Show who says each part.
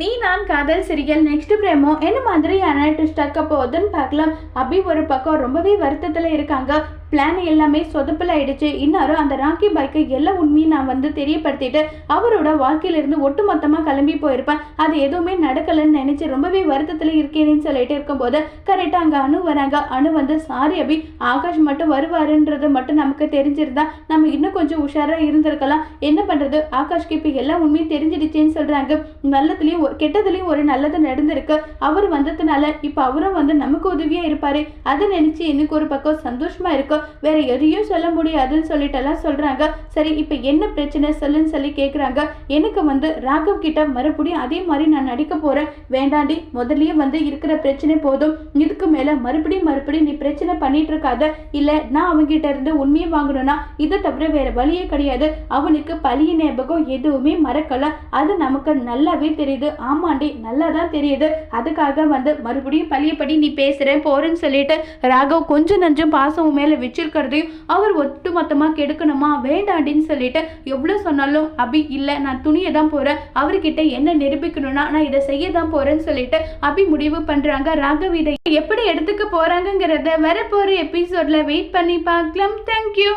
Speaker 1: நீ நான் காதல் சிறிகள் நெக்ஸ்ட் பிரேமோ என்ன மாதிரியான ட்விஸ்ட் ஆக்க போகுதுன்னு பார்க்கலாம். அபி ஒரு பக்கம் ரொம்பவே வருத்தத்தில் இருக்காங்க. பிளான் எல்லாமே சொதப்பல் ஆயிடுச்சு. இன்னாரும் அந்த ராக்கி பாய்க்கு எல்லா உண்மையும் நான் வந்து தெரியப்படுத்திட்டு அவரோட வாழ்க்கையிலிருந்து ஒட்டு மொத்தமாக கிளம்பி போயிருப்பேன். அது எதுவுமே நடக்கலைன்னு நினைச்சு ரொம்பவே வருத்தத்தில் இருக்கேன்னு சொல்லிட்டு இருக்கும்போது கரெக்டாக அங்கே அணு வராங்க. அணு வந்து சாரி அபி ஆகாஷ் மட்டும் வருவாருன்றது மட்டும் நமக்கு தெரிஞ்சிருந்தா நம்ம இன்னும் கொஞ்சம் உஷாராக இருந்திருக்கலாம். என்ன பண்ணுறது ஆகாஷ்க்கு இப்போ எல்லா உண்மையும் தெரிஞ்சிடுச்சேன்னு சொல்கிறாங்க நல்லதுலேயும் ஒரு கெட்டதுலேயும் ஒரு நல்லது நடந்திருக்கு. அவர் வந்ததுனால இப்போ அவரும் வந்து நமக்கு உதவியாக இருப்பார். அதை நினச்சி எனக்கு ஒரு பக்கம் சந்தோஷமாக இருக்கும் வேற எதையும் சொல்ல முடியாதுன்னு சொல்லிட்டெல்லாம் சொல்கிறாங்க சரி இப்போ என்ன பிரச்சனை? சொல்லுன்னு சொல்லி கேட்குறாங்க எனக்கு வந்து ராகவ் கிட்ட மறுபடியும் அதே மாதிரி நான் நடிக்க போகிறேன் வேண்டாண்டி முதல்லயே வந்து இருக்கிற பிரச்சனை போதும். இதுக்கு மேலே மறுபடியும் மறுபடியும் நீ பிரச்சனை பண்ணிட்டு இருக்காத. இல்லை நான் அவன்கிட்ட இருந்து உண்மையை வாங்கணும்னா இதை தவிர வேற வழியே கிடையாது. அவனுக்கு பழிய ஞாபகம் எதுவுமே மறக்கல. அது நமக்கு நல்லாவே தெரியுது. ஆமாண்டி நல்லா தான் தெரியுது. அதுக்காக வந்து மறுபடியும் பழியப்படி நீ பேசுகிறேன் போறேன்னு சொல்லிட்டு ராகவ் கொஞ்சம் நஞ்சம் பாசம் மேலே வச்சிருக்கிறதையும் அவர் ஒட்டு மொத்தமாக கெடுக்கணுமா? வேண்டாண்டின்னு சொல்லிட்டு எவ்வளோ சொன்னாலும் அபி இல்லை நான் துணியை தான் போகிறேன் அவர்கிட்ட என்ன நிரூபிக்கணும்னா நான் இதை செய்ய தான் போகிறேன்னு சொல்லிட்டு அபி முடிவு பண்ணுறாங்க ராகவ் எப்படி எடுத்துக்க போகிறாங்கங்கிறத வரப்போகிற எபிசோடில் வெயிட் பண்ணி பார்க்கலாம். தேங்க்யூ